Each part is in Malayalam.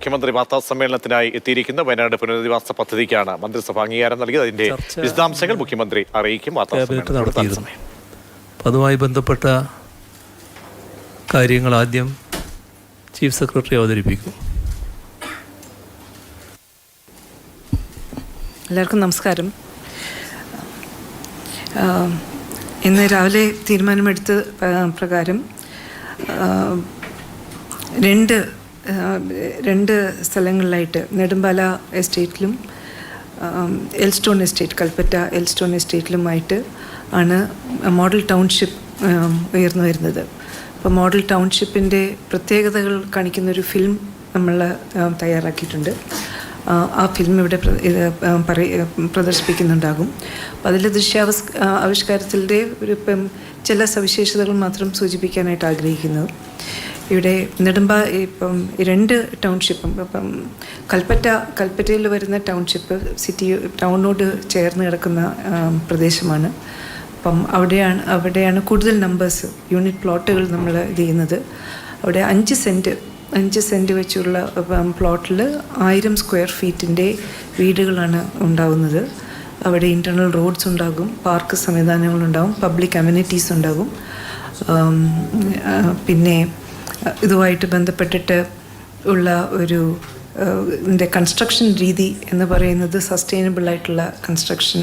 മുഖ്യമന്ത്രി വാർത്താ സമ്മേളനത്തിനായി എത്തിയിരിക്കുന്ന വയനാട് പുനരധിവാസ പദ്ധതിക്കാണ് മന്ത്രിസഭ അംഗീകാരം നൽകിയത്. അതിന്റെ വിശദാംശങ്ങൾ മുഖ്യമന്ത്രി അറിയിക്കും അതുമായി ബന്ധപ്പെട്ട കാര്യങ്ങൾ ആദ്യം ചീഫ് സെക്രട്ടറി അവതരിപ്പിക്കും. എല്ലാവർക്കും നമസ്കാരം. ഇന്ന് രാവിലെ തീരുമാനമെടുത്ത പ്രകാരം രണ്ട് രണ്ട് സ്ഥലങ്ങളിലായിട്ട് നെടുമ്പാല എസ്റ്റേറ്റിലും എൽസ്റ്റോൺ എസ്റ്റേറ്റ് കൽപ്പറ്റ എൽസ്റ്റോൺ എസ്റ്റേറ്റിലുമായിട്ട് ആണ് മോഡൽ ടൗൺഷിപ്പ് ഉയർന്നു വരുന്നത്. അപ്പോൾ മോഡൽ ടൗൺഷിപ്പിന്റെ പ്രത്യേകതകൾ കാണിക്കുന്നൊരു ഫിലിം നമ്മൾ തയ്യാറാക്കിയിട്ടുണ്ട്. ആ, ഫിലിം ഇവിടെ പറ പ്രദർശിപ്പിക്കുന്നുണ്ടാകും. അപ്പം അതിലെ ദൃശ്യാവസ് ആവിഷ്കാരത്തിന്റെ ഒരു ചില സവിശേഷതകൾ മാത്രം സൂചിപ്പിക്കാനായിട്ട് ആഗ്രഹിക്കുന്നു. ഇവിടെ നെടുമ്പ ഇപ്പം രണ്ട് ടൗൺഷിപ്പും ഇപ്പം കൽപ്പറ്റ കൽപ്പറ്റയിൽ വരുന്ന ടൗൺഷിപ്പ് സിറ്റി ടൗണിനോട് ചേർന്ന് കിടക്കുന്ന പ്രദേശമാണ്. അപ്പം അവിടെയാണ് അവിടെയാണ് കൂടുതൽ നമ്പേഴ്സ് യൂണിറ്റ് പ്ലോട്ടുകൾ നമ്മൾ ഇത് ചെയ്യുന്നത്. അവിടെ അഞ്ച് സെന്റ് അഞ്ച് സെന്റ് വെച്ചുള്ള പ്ലോട്ടിൽ ആയിരം സ്ക്വയർ ഫീറ്റിന്റെ വീടുകളാണ് ഉണ്ടാവുന്നത്. അവിടെ ഇന്റേർണൽ റോഡ്സ് ഉണ്ടാകും പാർക്ക് സംവിധാനങ്ങളുണ്ടാകും പബ്ലിക് അമ്യൂണിറ്റീസ് ഉണ്ടാകും. പിന്നെ ഇതുമായിട്ട് ബന്ധപ്പെട്ടിട്ട് ഉള്ള ഒരു ഇതിന്റെ കൺസ്ട്രക്ഷൻ രീതി എന്ന് പറയുന്നത് സസ്റ്റൈനബിൾ ആയിട്ടുള്ള കൺസ്ട്രക്ഷൻ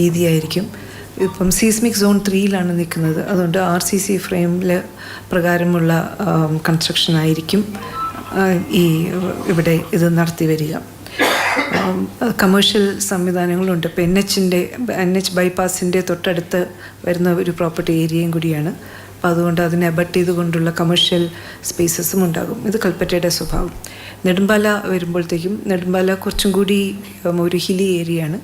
രീതിയായിരിക്കും. ഇപ്പം സീസ്മിക് സോൺ ത്രീയിലാണ് നിൽക്കുന്നത്. അതുകൊണ്ട് ആർ സി സി ഫ്രെയിമിൽ പ്രകാരമുള്ള കൺസ്ട്രക്ഷൻ ആയിരിക്കും ഈ ഇവിടെ ഇത് നടത്തി വരിക. കമേഴ്ഷ്യൽ സംവിധാനങ്ങളുണ്ട്. ഇപ്പോൾ എൻ എച്ചിന്റെ എൻ എച്ച് ബൈപ്പാസിന്റെ തൊട്ടടുത്ത് വരുന്ന ഒരു പ്രോപ്പർട്ടി ഏരിയയും കൂടിയാണ്. അപ്പോൾ അതുകൊണ്ട് അതിനെ അബട്ട് ചെയ്തുകൊണ്ടുള്ള കമേഴ്ഷ്യൽ സ്പേസസും ഉണ്ടാകും. ഇത് കൽപ്പറ്റയുടെ സ്വഭാവം. നെടുമ്പാല വരുമ്പോഴത്തേക്കും നെടുമ്പാല കുറച്ചും കൂടി ഒരു ഹിലി ഏരിയയാണ്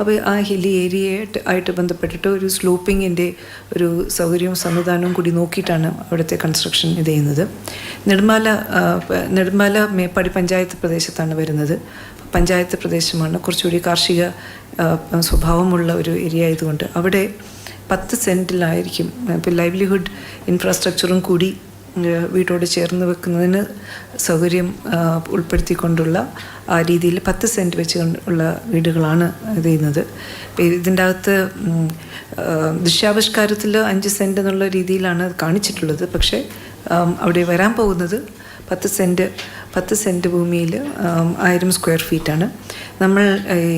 അപ്പോൾ ആ ഹില്ലി ഏരിയ ആയിട്ട് ബന്ധപ്പെട്ടിട്ട് ഒരു സ്ലോപ്പിങ്ങിന്റെ ഒരു സൗകര്യവും സംവിധാനവും കൂടി നോക്കിയിട്ടാണ് അവിടുത്തെ കൺസ്ട്രക്ഷൻ ഇത് ചെയ്യുന്നത്. നെടുമ്പാല നെടുമ്പാല മേപ്പാടി പഞ്ചായത്ത് പ്രദേശത്താണ് വരുന്നത്. പഞ്ചായത്ത് പ്രദേശമാണ് കുറച്ചുകൂടി കാർഷിക സ്വഭാവമുള്ള ഒരു ഏരിയ ആയതുകൊണ്ട് അവിടെ പത്ത് സെന്റിലായിരിക്കും ഇപ്പോൾ ലൈവ്ലിഹുഡ് ഇൻഫ്രാസ്ട്രക്ചറും കൂടി വീടോട് ചേർന്ന് വെക്കുന്നതിന് സൗകര്യം ഉൾപ്പെടുത്തിക്കൊണ്ടുള്ള ആ രീതിയിൽ പത്ത് സെന്റ് വെച്ച് ഉള്ള വീടുകളാണ് ഇത് ചെയ്യുന്നത്. ഇതിന്റെ അകത്ത് ദൃശ്യാവിഷ്കാരത്തിൽ അഞ്ച് സെന്റ് എന്നുള്ള രീതിയിലാണ് കാണിച്ചിട്ടുള്ളത്. പക്ഷേ അവിടെ വരാൻ പോകുന്നത് പത്ത് സെന്റ് പത്ത് സെന്റ് ഭൂമിയിൽ ആയിരം സ്ക്വയർ ഫീറ്റാണ് നമ്മൾ ഈ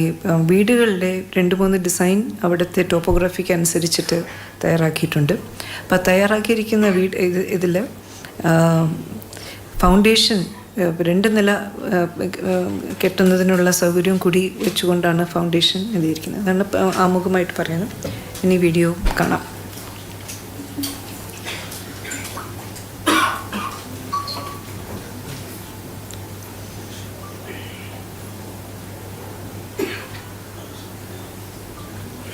വീടുകളുടെ രണ്ട് മൂന്ന് ഡിസൈൻ അവിടുത്തെ ടോപ്പോഗ്രാഫിക്ക് അനുസരിച്ചിട്ട് തയ്യാറാക്കിയിട്ടുണ്ട്. അപ്പോൾ തയ്യാറാക്കിയിരിക്കുന്ന വീട് ഇത് ഇതിൽ ഫൗണ്ടേഷൻ രണ്ട് നില കെട്ടുന്നതിനുള്ള സൗകര്യവും കൂടി വെച്ചുകൊണ്ടാണ് ഫൗണ്ടേഷൻ എഴുതിയിരിക്കുന്നത്. അതാണ് ആമുഖമായിട്ട് പറയുന്നത്. ഇനി വീഡിയോ കാണാം.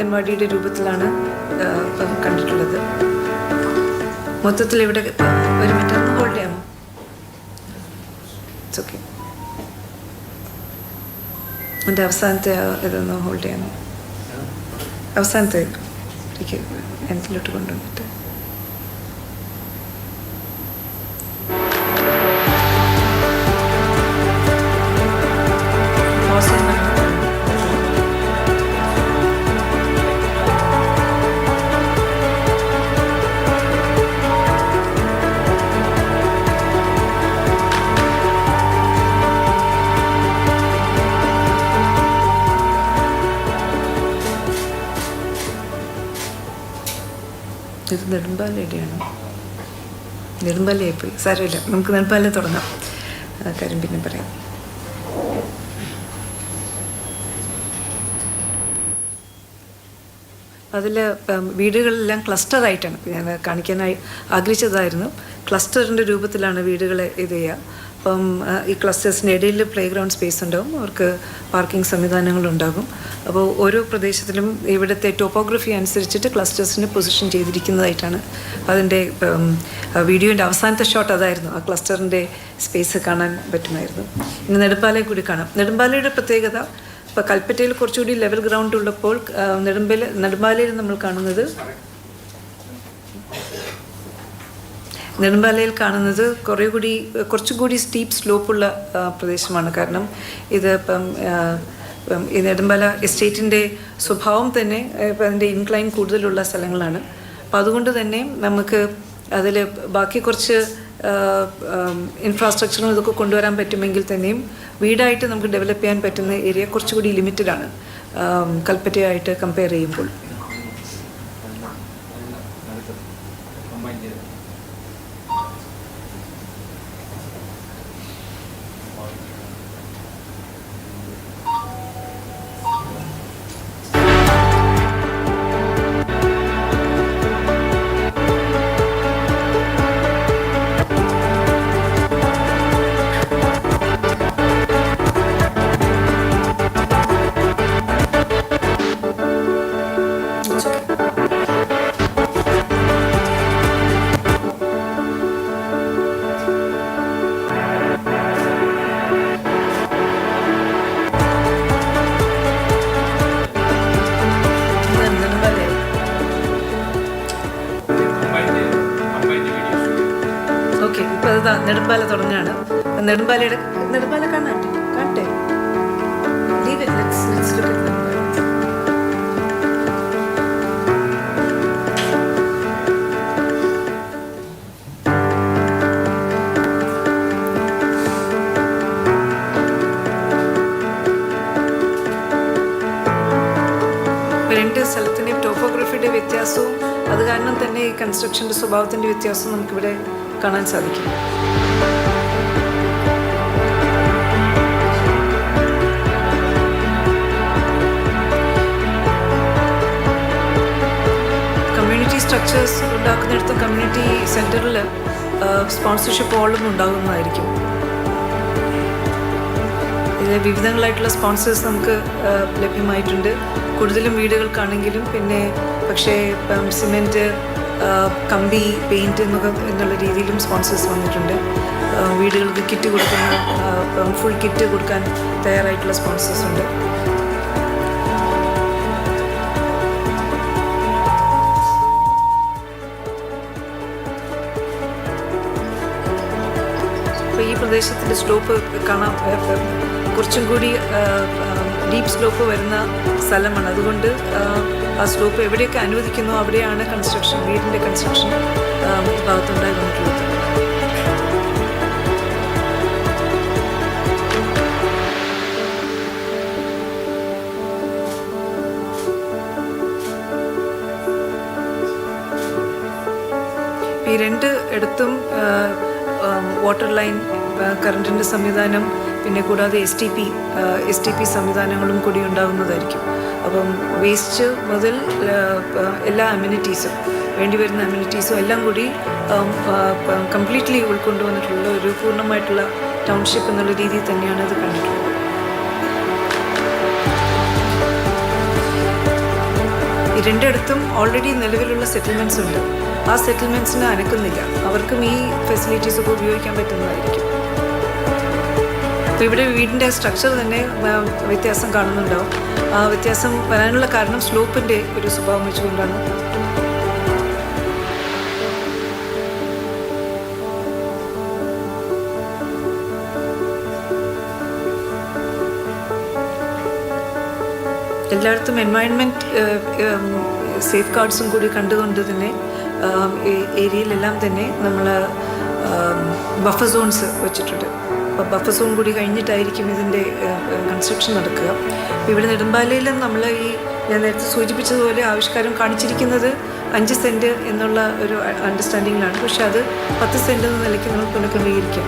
അംഗൻവാടിയുടെ രൂപത്തിലാണ് കണ്ടിട്ടുള്ളത്. മൊത്തത്തിൽ ഇവിടെ ഒരു മിനിറ്റ് ഒന്ന് ഹോൾഡ് ചെയ്യാമോ? ഇറ്റ്സ് ഓക്കെ എന്റെ അവസാനത്തെ ഇതൊന്ന് ഹോൾഡ് ചെയ്യാമോ? അവസാനത്തെ എനിക്ക് എൻസിലോട്ട് കൊണ്ടുവന്നിട്ട്. നെടുമ്പാലയുടെയാണ് നെടുമ്പാലയായി പോയി സാരമില്ല. നമുക്ക് നെടുമ്പാല തുടങ്ങാം. കാര്യം പിന്നെ പറയാം. അതിൽ വീടുകളെല്ലാം ക്ലസ്റ്റർ ആയിട്ടാണ്. ഞാൻ കാണിക്കാനായി ആഗ്രഹിച്ചതായിരുന്നു. ക്ലസ്റ്ററിന്റെ രൂപത്തിലാണ് വീടുകളെ ഇത് ചെയ്യുക. അപ്പം ഈ ക്ലസ്റ്റേഴ്സിന്റെ ഇടയിൽ പ്ലേ ഗ്രൗണ്ട് സ്പേസ് ഉണ്ടാകും അവർക്ക് പാർക്കിംഗ് സംവിധാനങ്ങളുണ്ടാകും. അപ്പോൾ ഓരോ പ്രദേശത്തിലും ഇവിടുത്തെ ടോപ്പോഗ്രഫി അനുസരിച്ചിട്ട് ക്ലസ്റ്റേഴ്സിന് പൊസിഷൻ ചെയ്തിരിക്കുന്നതായിട്ടാണ് അതിന്റെ വീഡിയോന്റെ അവസാനത്തെ ഷോട്ട് അതായിരുന്നു. ആ ക്ലസ്റ്ററിന്റെ സ്പേസ് കാണാൻ പറ്റുമായിരുന്നു. ഇനി നെടുമ്പാലയെ കൂടി കാണാം. നെടുമ്പാലയുടെ പ്രത്യേകത ഇപ്പോൾ കൽപ്പറ്റയിൽ കുറച്ചുകൂടി ലെവൽ ഗ്രൗണ്ട് ഉള്ളപ്പോൾ നെടുമ്പല നെടുമ്പാലയിൽ നമ്മൾ കാണുന്നത് നെടുമ്പാലയിൽ കാണുന്നത് കുറേ കൂടി കുറച്ചും കൂടി സ്റ്റീപ്പ് സ്ലോപ്പുള്ള പ്രദേശമാണ്. കാരണം ഇത് ഇപ്പം ഈ നെടുമ്പാല എസ്റ്റേറ്റിന്റെ സ്വഭാവം തന്നെ ഇപ്പം അതിന്റെ ഇൻക്ലൈൻ കൂടുതലുള്ള സ്ഥലങ്ങളാണ്. അപ്പം അതുകൊണ്ട് തന്നെ നമുക്ക് അതിൽ ബാക്കി കുറച്ച് ഇൻഫ്രാസ്ട്രക്ചറും ഇതൊക്കെ കൊണ്ടുവരാൻ പറ്റുമെങ്കിൽ തന്നെയും വീടായിട്ട് നമുക്ക് ഡെവലപ്പ് ചെയ്യാൻ പറ്റുന്ന ഏരിയ കുറച്ചുകൂടി ലിമിറ്റഡാണ് കൽപ്പറ്റയായിട്ട് കമ്പയർ ചെയ്യുമ്പോൾ. നെടുമ്പാല തുടങ്ങാണ്. നെടുമ്പാലയുടെ നെടുമ്പാല കാണാട്ടെ? കാണട്ടെ ലീവ്. ഇപ്പൊ രണ്ട് സ്ഥലത്തിന്റെയും ടോപ്പോഗ്രഫിയുടെ വ്യത്യാസവും അത് കാരണം തന്നെ ഈ കൺസ്ട്രക്ഷന്റെ സ്വഭാവത്തിന്റെ വ്യത്യാസവും നമുക്കിവിടെ കാണാൻ സാധിക്കും. കമ്മ്യൂണിറ്റി സ്ട്രക്ചേഴ്സ് ഉണ്ടാക്കുന്നിടത്ത് കമ്മ്യൂണിറ്റി സെന്ററിൽ സ്പോൺസർഷിപ്പ് ഓളും ഉണ്ടാകുന്നതായിരിക്കും. ഇതിൽ വിവിധങ്ങളായിട്ടുള്ള സ്പോൺസേഴ്സ് നമുക്ക് ലഭ്യമായിട്ടുണ്ട്. കൂടുതലും വീടുകൾക്കാണെങ്കിലും പിന്നെ പക്ഷേ സിമെന്റ് കമ്പി പെയിന്റ് എന്നൊക്കെ എന്നുള്ള രീതിയിലും സ്പോൺസേഴ്സ് വന്നിട്ടുണ്ട്. വീടുകൾക്ക് കിറ്റ് കൊടുക്കുന്ന ഫുൾ കിറ്റ് കൊടുക്കാൻ തയ്യാറായിട്ടുള്ള സ്പോൺസേഴ്സ് ഉണ്ട്. അപ്പോൾ ഈ പ്രദേശത്തിന്റെ സ്ലോപ്പ് കാണാൻ കുറച്ചും കൂടി ഡീപ്പ് സ്ലോപ്പ് വരുന്ന സ്ഥലമാണ്. അതുകൊണ്ട് ആ, സ്ലോപ്പ് എവിടെയൊക്കെ അനുവദിക്കുന്നു അവിടെയാണ് കൺസ്ട്രക്ഷൻ വീടിന്റെ കൺസ്ട്രക്ഷൻ ഭാഗത്തുണ്ടായി വന്നിട്ടുള്ളത് ഈ രണ്ട് ഇടത്തും വാട്ടർ ലൈൻ കറണ്ടിന്റെ സംവിധാനം പിന്നെ കൂടാതെ S T P S T P സംവിധാനങ്ങളും കൂടി ഉണ്ടാകുന്നതായിരിക്കും അപ്പം വേസ്റ്റ് മുതൽ എല്ലാ അമ്യൂണിറ്റീസും വേണ്ടി വരുന്ന അമ്യൂണിറ്റീസും എല്ലാം കൂടി കംപ്ലീറ്റ്ലി ഉൾക്കൊണ്ടുവന്നിട്ടുള്ള ഒരു പൂർണമായിട്ടുള്ള ടൗൺഷിപ്പ് എന്നുള്ള രീതിയിൽ തന്നെയാണ് അത് കണ്ടിട്ടുള്ളത്. രണ്ടിടത്തും ഓൾറെഡി നിലവിലുള്ള സെറ്റിൽമെന്റ്സ് ഉണ്ട്. ആ സെറ്റിൽമെന്റ്സിനെ അനക്കുന്നില്ല. അവർക്കും ഈ ഫെസിലിറ്റീസ് ഒക്കെ ഉപയോഗിക്കാൻ പറ്റുന്നതായിരിക്കും. അപ്പോൾ ഇവിടെ വീടിന്റെ സ്ട്രക്ചർ തന്നെ വ്യത്യാസം കാണുന്നുണ്ടാവും ആ വ്യത്യാസം വരാനുള്ള കാരണം സ്ലോപ്പിന്റെ ഒരു സ്വഭാവം വെച്ചുകൊണ്ടാണ്. എല്ലായിടത്തും എൻവയൺമെന്റ് സേഫ് ഗാർഡ്സും കൂടി കണ്ടുകൊണ്ട് തന്നെ ഏരിയയിലെല്ലാം തന്നെ നമ്മൾ ബഫർ സോൺസ് വെച്ചിട്ടുണ്ട്. അപ്പോൾ ബഫർ സോൺ കൂടി കഴിഞ്ഞിട്ടായിരിക്കും ഇതിന്റെ കൺസ്ട്രക്ഷൻ നടക്കുക. ഇവിടെ നെടുമ്പാലയിലും നമ്മൾ ഈ ഞാൻ നേരത്തെ സൂചിപ്പിച്ചതുപോലെ ആവിഷ്കാരം കാണിച്ചിരിക്കുന്നത് അഞ്ച് സെന്റ് എന്നുള്ള ഒരു അണ്ടർസ്റ്റാൻഡിങ്ങിലാണ് പക്ഷെ അത് പത്ത് സെന്റ് എന്ന നിലയ്ക്ക് നമ്മൾ പുനഃക്രമീകരിക്കാം.